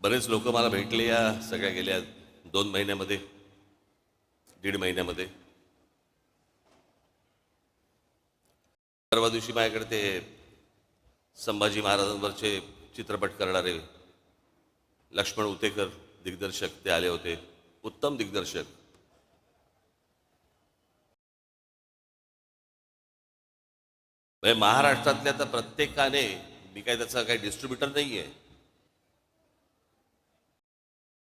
बरेच लोक मला भेटले या सगळ्या गेल्या दोन महिन्यामध्ये दीड महिन्यामध्ये. परवा दिवशी माझ्याकडे ते संभाजी महाराजांवरचे चित्रपट करणारे लक्ष्मण उतेकर दिग्दर्शक ते आले होते उत्तम दिग्दर्शक. म्हणजे महाराष्ट्रातल्या तर प्रत्येकाने मी काय त्याचा काही डिस्ट्रीब्युटर नाही आहे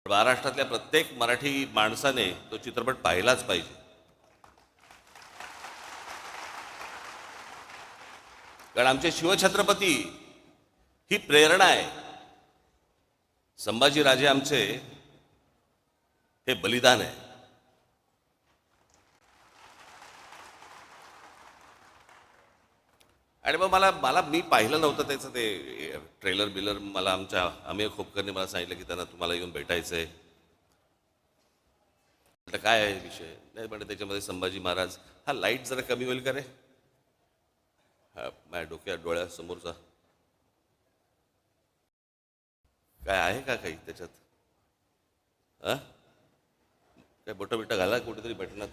महाराष्ट्रातल्या प्रत्येक मराठी माणसाने तो चित्रपट पाहिलाच पाहिजे. कारण आमचे शिवछत्रपती ही प्रेरणा आहे. संभाजीराजे आमचे हे बलिदान आहे. आणि मग मला मला मी पाहिलं नव्हतं त्याचं ते ट्रेलर बिलर. मला आमच्या अमेय खोपकरने मला सांगितलं की त्यांना तुम्हाला येऊन भेटायचं आहे आता काय आहे विषय? नाही म्हणजे त्याच्यामध्ये संभाजी महाराज. हा लाइट जरा कमी होईल का रे? हा माझ्या डोक्या डोळ्यासमोरचा काय आहे का काही त्याच्यात? हां काय बोटं बिटं घाला कुठेतरी भेटणार?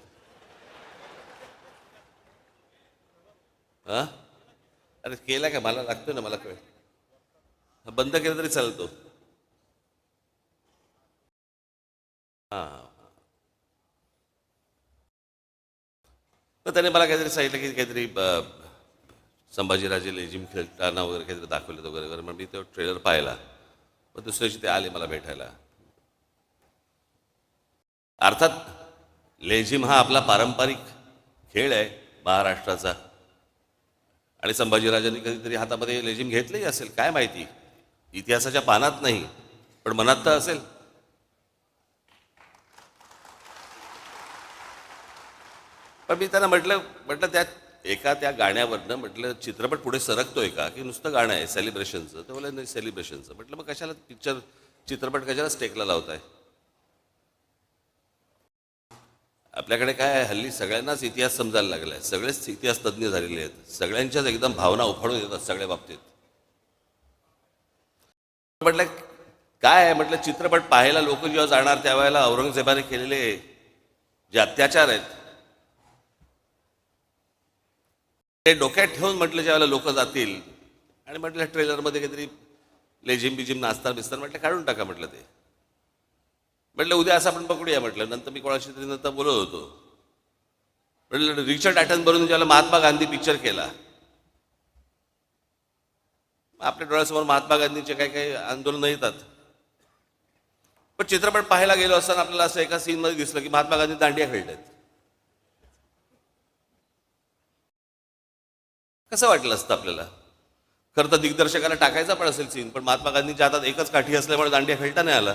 हां अरे केला का? मला लागतोय ना मला कळ बंद केलं तरी चालतो. हा. तर त्याने मला काहीतरी सांगितलं की काहीतरी संभाजीराजे लेझिम खेळताना वगैरे काहीतरी दाखवलं वगैरे वगैरे. मग मी तो ट्रेलर पाहिला. मग दुसऱ्या दिवशी ते आले मला भेटायला. अर्थात लेझिम हा आपला पारंपरिक खेळ आहे महाराष्ट्राचा. आणि संभाजीराजांनी कधीतरी हातामध्ये लेझिम घेतलंही असेल काय माहिती? इतिहासाच्या पानात नाही पण मनात तर असेल. पण मी त्यांना म्हटलं म्हटलं त्यात एका त्या गाण्यावरनं म्हटलं चित्रपट पुढे सरकतोय का? की नुसतं गाणं आहे सेलिब्रेशनचं तर बोला नाही सेलिब्रेशनचं म्हटलं मग कशाला पिक्चर चित्रपट कशाला स्टेकला लावताय? आपल्याकडे काय आहे, हल्ली सगळ्यांनाच इतिहास समजायला लागला आहे सगळेच इतिहास तज्ज्ञ झालेले आहेत. सगळ्यांच्याच एकदम भावना उफाळून येतात सगळ्या बाबतीत. म्हटलं काय आहे? म्हटलं चित्रपट पाहायला लोक जेव्हा जाणार त्यावेळेला औरंगजेबाने केलेले जे अत्याचार आहेत ते डोक्यात ठेवून म्हटलं ज्यावेळेला लोक जातील आणि म्हटलं ट्रेलरमध्ये काहीतरी लेझिम बिजिम नाचता बिस्तार म्हटलं काढून टाका म्हटलं ते. म्हटलं उद्या असं आपण पकडूया म्हटलं. नंतर मी कोणाशी तरी नंतर बोलत होतो. म्हटलं रिचर्ड ॲटन बरोबर ज्याला महात्मा गांधी पिक्चर केला. आपल्या डोळ्यासमोर महात्मा गांधीचे काही काही आंदोलनं येतात. पण चित्रपट पाहायला गेलो असताना आपल्याला असं एका सीनमध्ये दिसलं की महात्मा गांधी दांडिया खेळतात कसं वाटलं असतं आपल्याला? खरं तर दिग्दर्शकाला टाकायचा पण असेल सीन पण महात्मा गांधीच्या हातात एकच काठी असल्यामुळे दांडिया खेळता नाही आला.